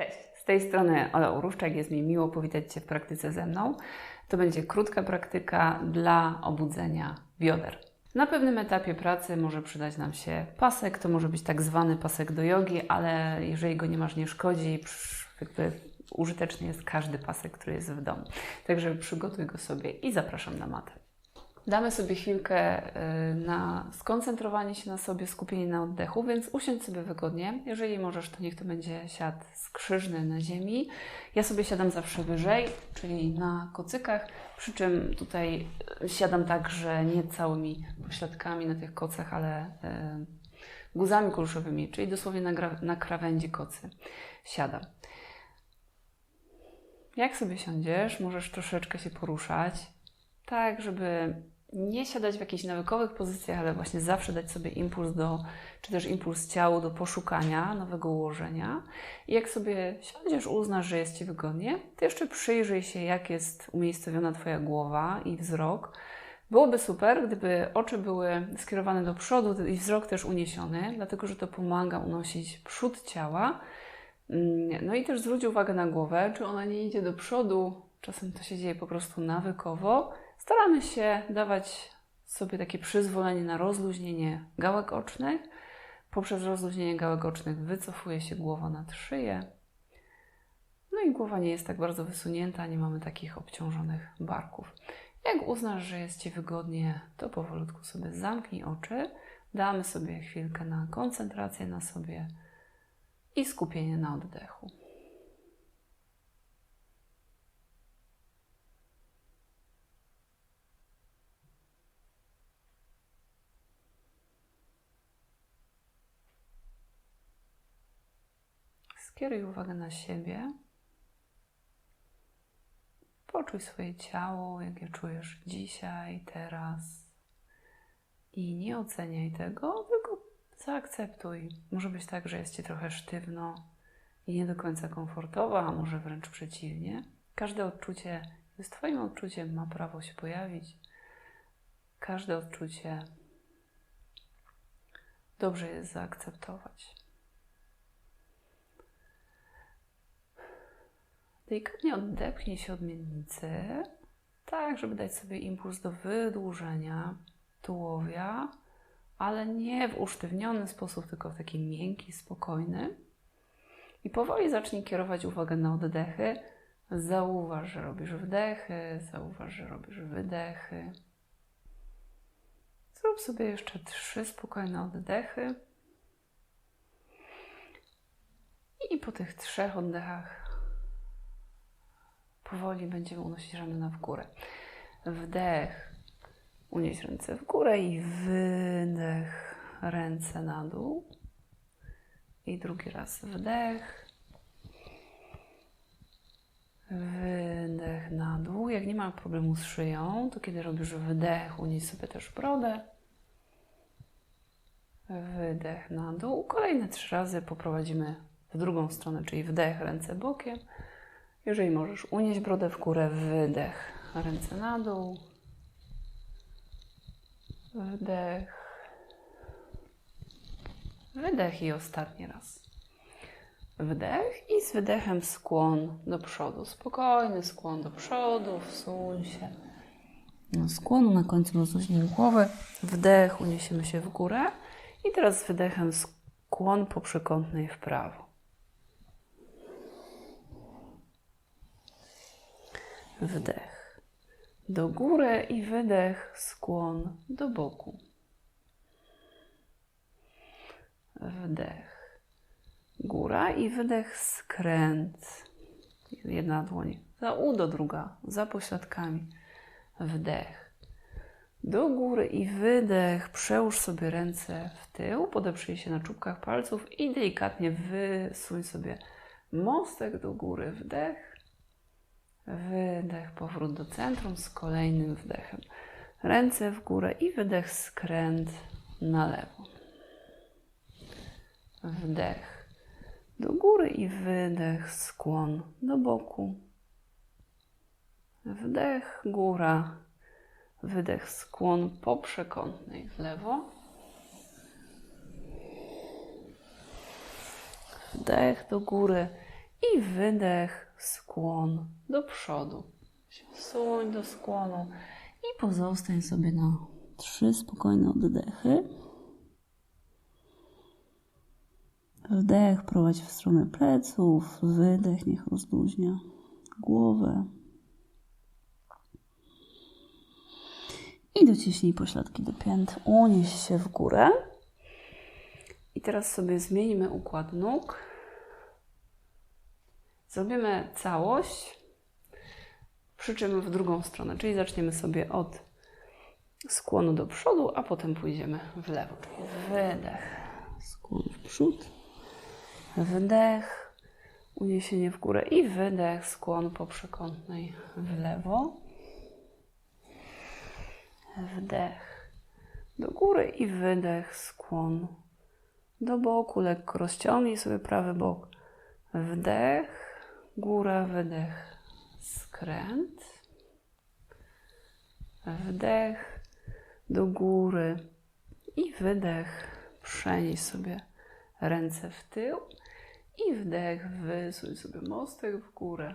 Cześć, z tej strony Ola Uruszczak, jest mi miło powitać Cię w praktyce ze mną. To będzie krótka praktyka dla obudzenia bioder. Na pewnym etapie pracy może przydać nam się pasek, to może być tak zwany pasek do jogi, ale jeżeli go nie masz, nie szkodzi, jakby użyteczny jest każdy pasek, który jest w domu. Także przygotuj go sobie i zapraszam na matę. Damy sobie chwilkę y, na skoncentrowanie się na sobie, skupienie na oddechu, więc usiądź sobie wygodnie. Jeżeli możesz, to niech to będzie siad skrzyżny na ziemi. Ja sobie siadam zawsze wyżej, czyli na kocykach, przy czym tutaj y, siadam tak, że nie całymi pośladkami na tych kocach, ale y, guzami kulszowymi, czyli dosłownie na, na krawędzi kocy siadam. Jak sobie siądziesz, możesz troszeczkę się poruszać, tak, żeby nie siadać w jakichś nawykowych pozycjach, ale właśnie zawsze dać sobie impuls do, czy też impuls ciału do poszukania nowego ułożenia. I jak sobie siądziesz, uznasz, że jest Ci wygodnie, to jeszcze przyjrzyj się, jak jest umiejscowiona Twoja głowa i wzrok. Byłoby super, gdyby oczy były skierowane do przodu i wzrok też uniesiony, dlatego że to pomaga unosić przód ciała. Mm, no i też zwróć uwagę na głowę, czy ona nie idzie do przodu, czasem to się dzieje po prostu nawykowo, staramy się dawać sobie takie przyzwolenie na rozluźnienie gałek ocznych. Poprzez rozluźnienie gałek ocznych wycofuje się głowa nad szyję. No i głowa nie jest tak bardzo wysunięta, nie mamy takich obciążonych barków. Jak uznasz, że jest Ci wygodnie, to powolutku sobie zamknij oczy. Damy sobie chwilkę na koncentrację na sobie i skupienie na oddechu. Skieruj uwagę na siebie. Poczuj swoje ciało, jak je czujesz dzisiaj, teraz. I nie oceniaj tego, tylko zaakceptuj. Może być tak, że jest ci trochę sztywno i nie do końca komfortowo, a może wręcz przeciwnie. Każde odczucie jest Twoim odczuciem, ma prawo się pojawić. Każde odczucie dobrze jest zaakceptować. Delikatnie oddepnij się od miednicy, tak, żeby dać sobie impuls do wydłużenia tułowia, ale nie w usztywniony sposób, tylko w taki miękki, spokojny. I powoli zacznij kierować uwagę na oddechy. Zauważ, że robisz wdechy, zauważ, że robisz wydechy. Zrób sobie jeszcze trzy spokojne oddechy. I po tych trzech oddechach Powoli będziemy unosić ramiona w górę. Wdech, unieść ręce w górę i wydech, ręce na dół. I drugi raz wdech. Wydech na dół. Jak nie ma problemu z szyją, to kiedy robisz wdech, unieś sobie też brodę. Wydech na dół. Kolejne trzy razy poprowadzimy w drugą stronę, czyli wdech, ręce bokiem. Jeżeli możesz, unieść brodę w górę, wydech, ręce na dół, wdech, wydech i ostatni raz. Wdech i z wydechem skłon do przodu. Spokojny skłon do przodu, wsuń się. No, skłonu na końcu rozluźnij głowy. Wdech, uniesiemy się w górę. I teraz z wydechem skłon po przekątnej w prawo. Wdech. Do góry i wydech, skłon do boku. Wdech. Góra i wydech, skręt. Jedna dłoń za udo, druga za pośladkami. Wdech. Do góry i wydech. Przełóż sobie ręce w tył, podeprzyj się na czubkach palców i delikatnie wysuń sobie mostek do góry. Wdech Wydech, powrót do centrum z kolejnym wdechem. Ręce w górę i wydech, skręt na lewo. Wdech do góry i wydech, skłon do boku. Wdech, góra, wydech, skłon po przekątnej w lewo. Wdech do góry I wydech, skłon do przodu. Suń do skłonu i pozostań sobie na trzy spokojne oddechy. Wdech prowadź w stronę pleców, wydech niech rozluźnia głowę. I dociśnij pośladki do pięt, unieś się w górę. I teraz sobie zmienimy układ nóg. Zrobimy całość, przy czym w drugą stronę, czyli zaczniemy sobie od skłonu do przodu, a potem pójdziemy w lewo, czyli wydech, skłon w przód, wdech, uniesienie w górę. I wydech, skłon po przekątnej w lewo, wdech. Do góry i wydech, skłon do boku, lekko rozciągnij sobie prawy bok, wdech, góra, wydech, skręt, wdech do góry i wydech, przenieś sobie ręce w tył i wdech, wysuń sobie mostek w górę,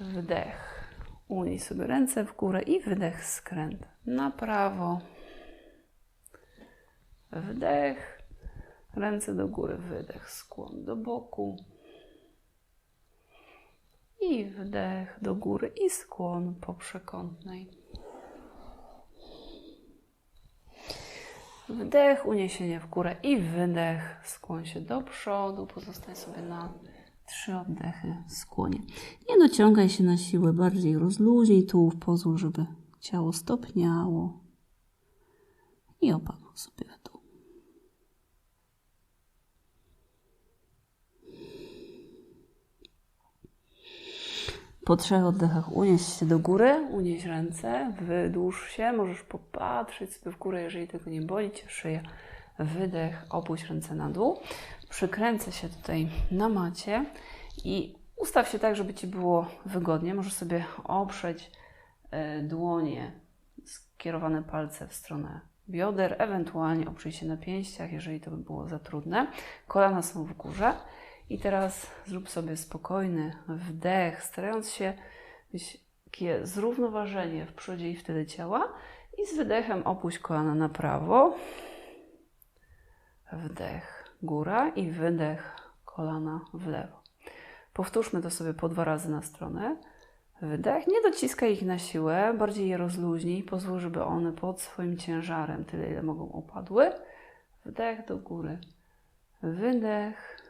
wdech, unieś sobie ręce w górę i wydech, skręt na prawo, wdech, ręce do góry, wydech, skłon do boku, i wdech do góry i skłon po przekątnej. Wdech, uniesienie w górę i wydech, skłoń się do przodu, pozostań sobie na trzy oddechy, skłonie. Nie dociągaj się na siłę, bardziej rozluźnij tułów, pozwól, żeby ciało stopniało i opadło sobie w dół. Po trzech oddechach unieś się do góry, unieś ręce, wydłuż się, możesz popatrzeć sobie w górę, jeżeli tego nie boli cię szyja. Wydech, opuść ręce na dół. Przykręcę się tutaj na macie i ustaw się tak, żeby ci było wygodnie. Możesz sobie oprzeć e, dłonie, skierowane palce w stronę bioder, ewentualnie oprzyj się na pięściach, jeżeli to by było za trudne. Kolana są w górze. I teraz zrób sobie spokojny wdech, starając się mieć takie zrównoważenie w przodzie i w tyle ciała. I z wydechem opuść kolana na prawo. Wdech, góra i wydech, kolana w lewo. Powtórzmy to sobie po dwa razy na stronę. Wydech, nie dociskaj ich na siłę, bardziej je rozluźnij, pozwól, żeby one pod swoim ciężarem, tyle ile mogą, opadły. Wdech do góry, wydech,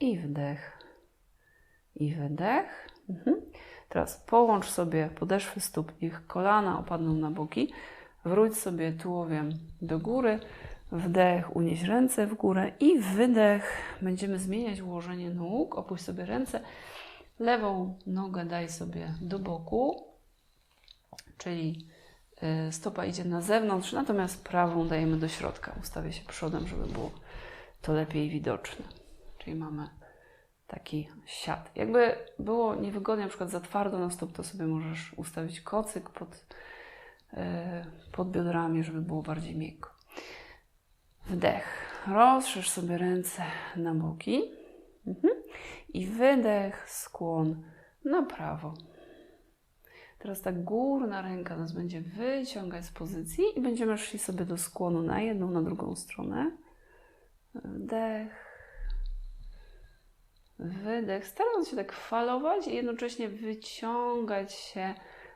i wdech, i wydech. Mhm. Teraz połącz sobie podeszwy stóp, niech kolana opadną na boki. Wróć sobie tułowiem do góry. Wdech, unieś ręce w górę i wydech. Będziemy zmieniać ułożenie nóg. Opuść sobie ręce. Lewą nogę daj sobie do boku, czyli y, stopa idzie na zewnątrz, natomiast prawą dajemy do środka. Ustawię się przodem, żeby było to lepiej widoczne. Czyli mamy taki siat. Jakby było niewygodnie, na przykład za twardo na stóp, to sobie możesz ustawić kocyk pod, yy, pod biodrami, żeby było bardziej miękko. Wdech. Rozszerz sobie ręce na boki. Mhm. I wydech, skłon na prawo. Teraz ta górna ręka nas będzie wyciągać z pozycji i będziemy szli sobie do skłonu na jedną, na drugą stronę. Wdech wydech, starając się tak falować i jednocześnie wyciągać się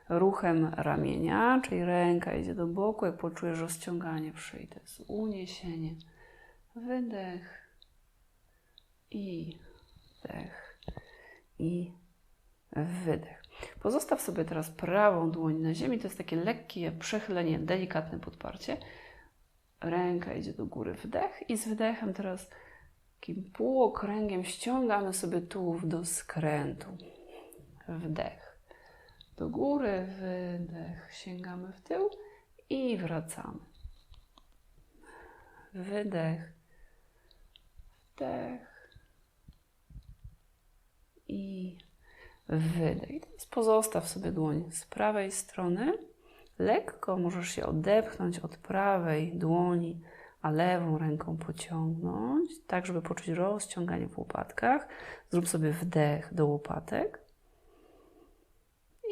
ruchem ramienia, czyli ręka idzie do boku, jak poczujesz rozciąganie szyi, to jest uniesienie, wydech i wdech i wydech. Pozostaw sobie teraz prawą dłoń na ziemi, to jest takie lekkie przechylenie, delikatne podparcie. Ręka idzie do góry, wdech i z wydechem teraz Takim półokręgiem ściągamy sobie tułów do skrętu. Wdech. Do góry, wydech. Sięgamy w tył i wracamy. Wydech. Wdech. I wydech. I teraz pozostaw sobie dłoń z prawej strony. Lekko możesz się odepchnąć od prawej dłoni a lewą ręką pociągnąć, tak żeby poczuć rozciąganie w łopatkach. Zrób sobie wdech do łopatek.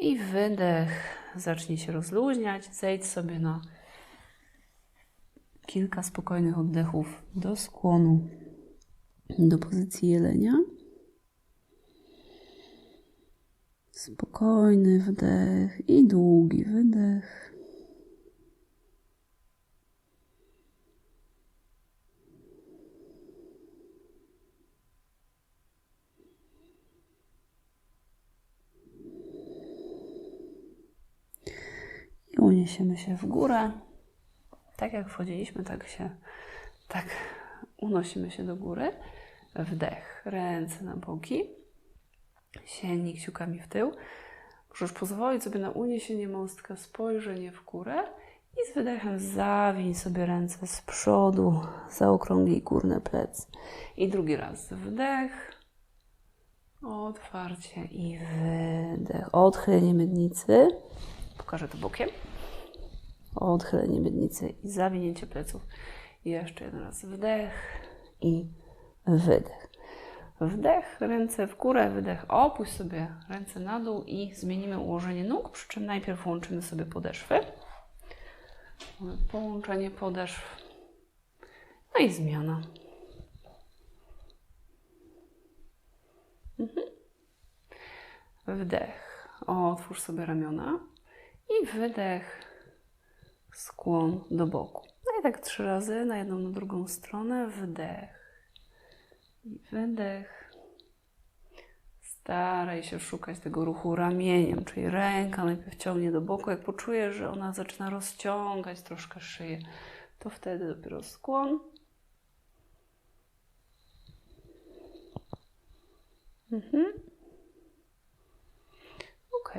I wydech. Zacznij się rozluźniać. Zejdź sobie na kilka spokojnych oddechów do skłonu, do pozycji jelenia. Spokojny wdech i długi wydech. I uniesiemy się w górę. Tak jak wchodziliśmy, tak się, tak unosimy się do góry. Wdech, ręce na boki. Sięgnij kciukami w tył. Możesz pozwolić sobie na uniesienie mostka, spojrzenie w górę i z wydechem zawiń sobie ręce z przodu, zaokrąglij górne plecy. I drugi raz wdech, otwarcie i wydech. Odchylenie miednicy. Pokażę to bokiem. Odchylenie miednicy i zawinięcie pleców. I jeszcze jeden raz wdech i wydech. Wdech, ręce w górę, wydech, opuść sobie ręce na dół i zmienimy ułożenie nóg, przy czym najpierw łączymy sobie podeszwy. Połączenie podeszw. No i zmiana. Mhm. Wdech, otwórz sobie ramiona i wydech, skłon do boku. No i tak trzy razy na jedną, na drugą stronę. Wdech i wydech. Staraj się szukać tego ruchu ramieniem, czyli ręka najpierw ciągnie do boku. Jak poczujesz, że ona zaczyna rozciągać troszkę szyję, to wtedy dopiero skłon. Mhm. Ok.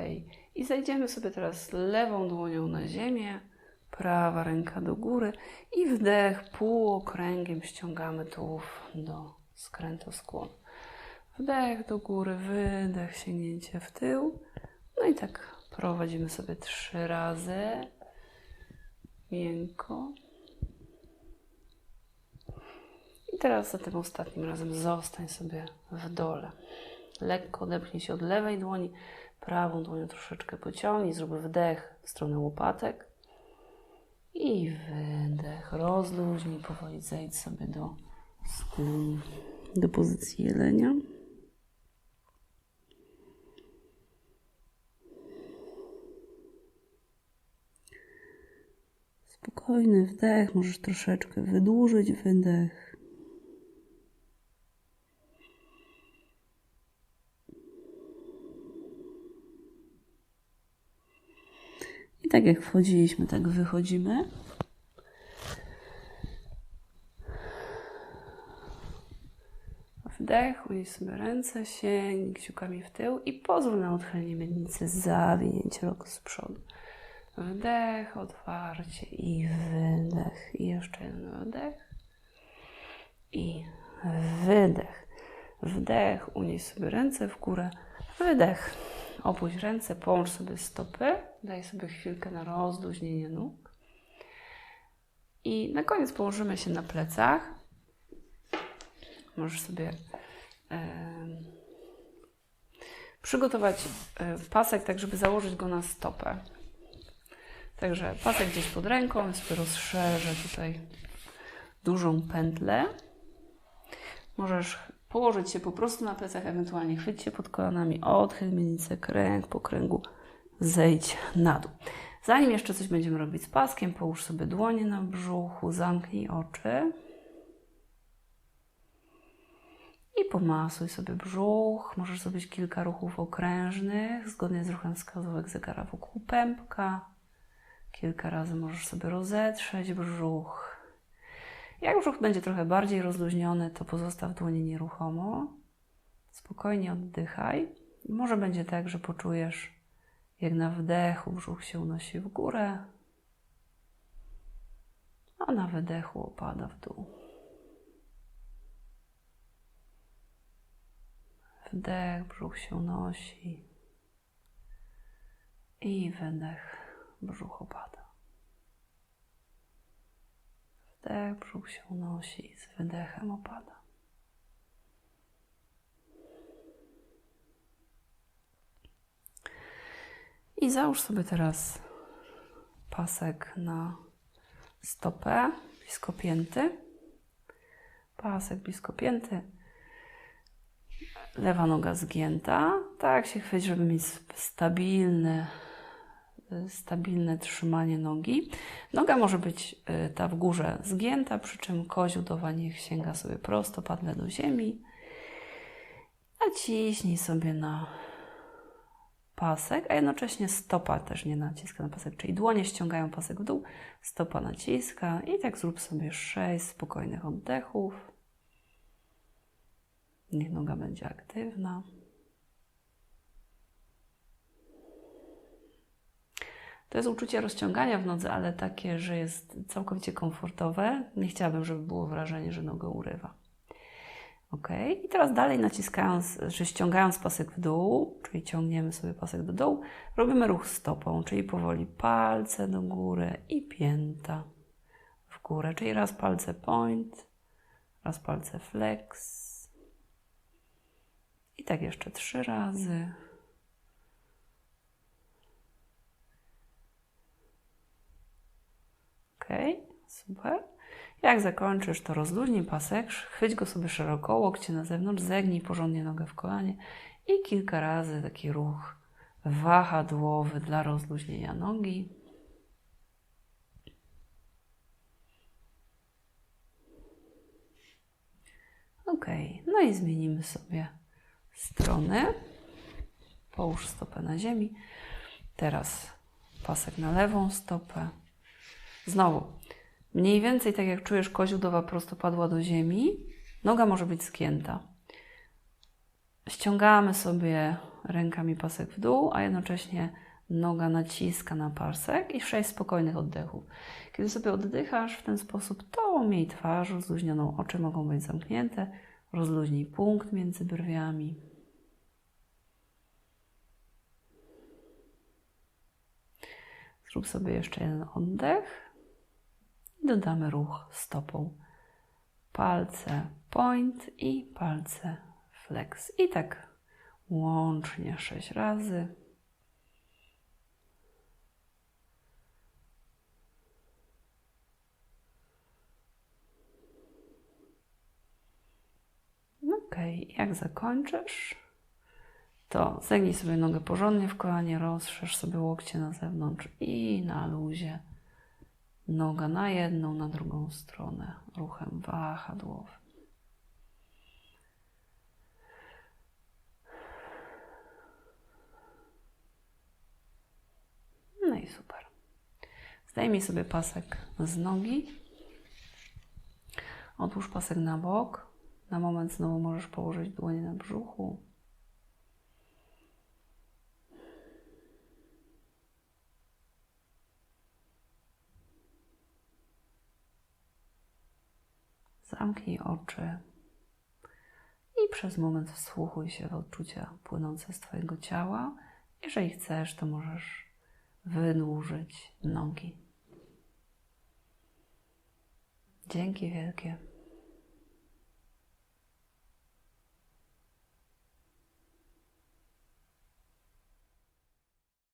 I zejdziemy sobie teraz lewą dłonią na ziemię, prawa ręka do góry i wdech półokręgiem ściągamy tułów do skrętu. Wdech do góry, wydech, sięgnięcie w tył. No i tak prowadzimy sobie trzy razy. Miękko. I teraz za tym ostatnim razem zostań sobie w dole. Lekko odepchnij się od lewej dłoni, prawą dłonią troszeczkę pociągnij, zrób wdech w stronę łopatek i wydech. Rozluźnij, powoli zejdź sobie do skłonu, do pozycji jelenia. Spokojny wdech, możesz troszeczkę wydłużyć wydech. Tak jak wchodziliśmy, tak wychodzimy. Wdech, unieś sobie ręce, sięgnij kciukami w tył i pozwól na odchylenie miednicy, zawinięcie rok z przodu. Wdech, otwarcie i wydech. I jeszcze jeden wdech. I wydech. Wdech, unieś sobie ręce w górę. Wydech. Opuść ręce, połącz sobie stopy. Daj sobie chwilkę na rozluźnienie nóg. I na koniec położymy się na plecach. Możesz sobie przygotować e, pasek tak, żeby założyć go na stopę. Także pasek gdzieś pod ręką, ja sobie rozszerzę tutaj dużą pętlę. Możesz położyć się po prostu na plecach, ewentualnie chwyć się pod kolanami, odchyl miednicę, kręg po kręgu, zejdź na dół. Zanim jeszcze coś będziemy robić z paskiem, połóż sobie dłonie na brzuchu, zamknij oczy. I pomasuj sobie brzuch. Możesz zrobić kilka ruchów okrężnych, zgodnie z ruchem wskazówek zegara wokół pępka. Kilka razy możesz sobie rozetrzeć brzuch. Jak brzuch będzie trochę bardziej rozluźniony, to pozostaw dłonie nieruchomo. Spokojnie oddychaj. Może będzie tak, że poczujesz, jak na wdechu brzuch się unosi w górę, a na wydechu opada w dół. Wdech, brzuch się unosi i wydech brzuch opada. Wdech, brzuch się unosi, z wydechem opada. I załóż sobie teraz pasek na stopę, blisko pięty. Pasek blisko pięty. Lewa noga zgięta. Tak się chwyć, żeby mieć stabilne, stabilne trzymanie nogi. Noga może być y, ta w górze zgięta, przy czym koziudowa niech sięga sobie prosto, padle do ziemi. Naciśnij sobie na pasek, a jednocześnie stopa też nie naciska na pasek, czyli dłonie ściągają pasek w dół, stopa naciska i tak zrób sobie sześć spokojnych oddechów. Niech noga będzie aktywna. To jest uczucie rozciągania w nodze, ale takie, że jest całkowicie komfortowe. Nie chciałabym, żeby było wrażenie, że nogę urywa. Ok, i teraz dalej naciskając, że ściągając pasek w dół, czyli ciągniemy sobie pasek do dołu, robimy ruch stopą, czyli powoli palce do góry i pięta w górę, czyli raz palce point, raz palce flex. I tak jeszcze trzy razy. Ok, super. Jak zakończysz, to rozluźnij pasek, chwyć go sobie szeroko, łokcie na zewnątrz, zegnij porządnie nogę w kolanie i kilka razy taki ruch wahadłowy dla rozluźnienia nogi. Ok, no i zmienimy sobie strony. Połóż stopę na ziemi. Teraz pasek na lewą stopę. Znowu Mniej więcej tak jak czujesz koziołdowa prostopadła do ziemi, noga może być skięta. Ściągamy sobie rękami pasek w dół, a jednocześnie noga naciska na pasek i sześć spokojnych oddechów. Kiedy sobie oddychasz w ten sposób, to miej twarz rozluźnioną, oczy mogą być zamknięte, rozluźnij punkt między brwiami. Zrób sobie jeszcze jeden oddech dodamy ruch stopą. Palce point i palce flex. I tak łącznie sześć razy. Ok, jak zakończysz, to zegnij sobie nogę porządnie w kolanie, rozszerz sobie łokcie na zewnątrz i na luzie noga na jedną, na drugą stronę, ruchem wahadłowym. No i super. Zdejmij sobie pasek z nogi. Odłóż pasek na bok. Na moment znowu możesz położyć dłonie na brzuchu. Zamknij oczy i przez moment wsłuchuj się w odczucia płynące z Twojego ciała. Jeżeli chcesz, to możesz wydłużyć nogi. Dzięki wielkie.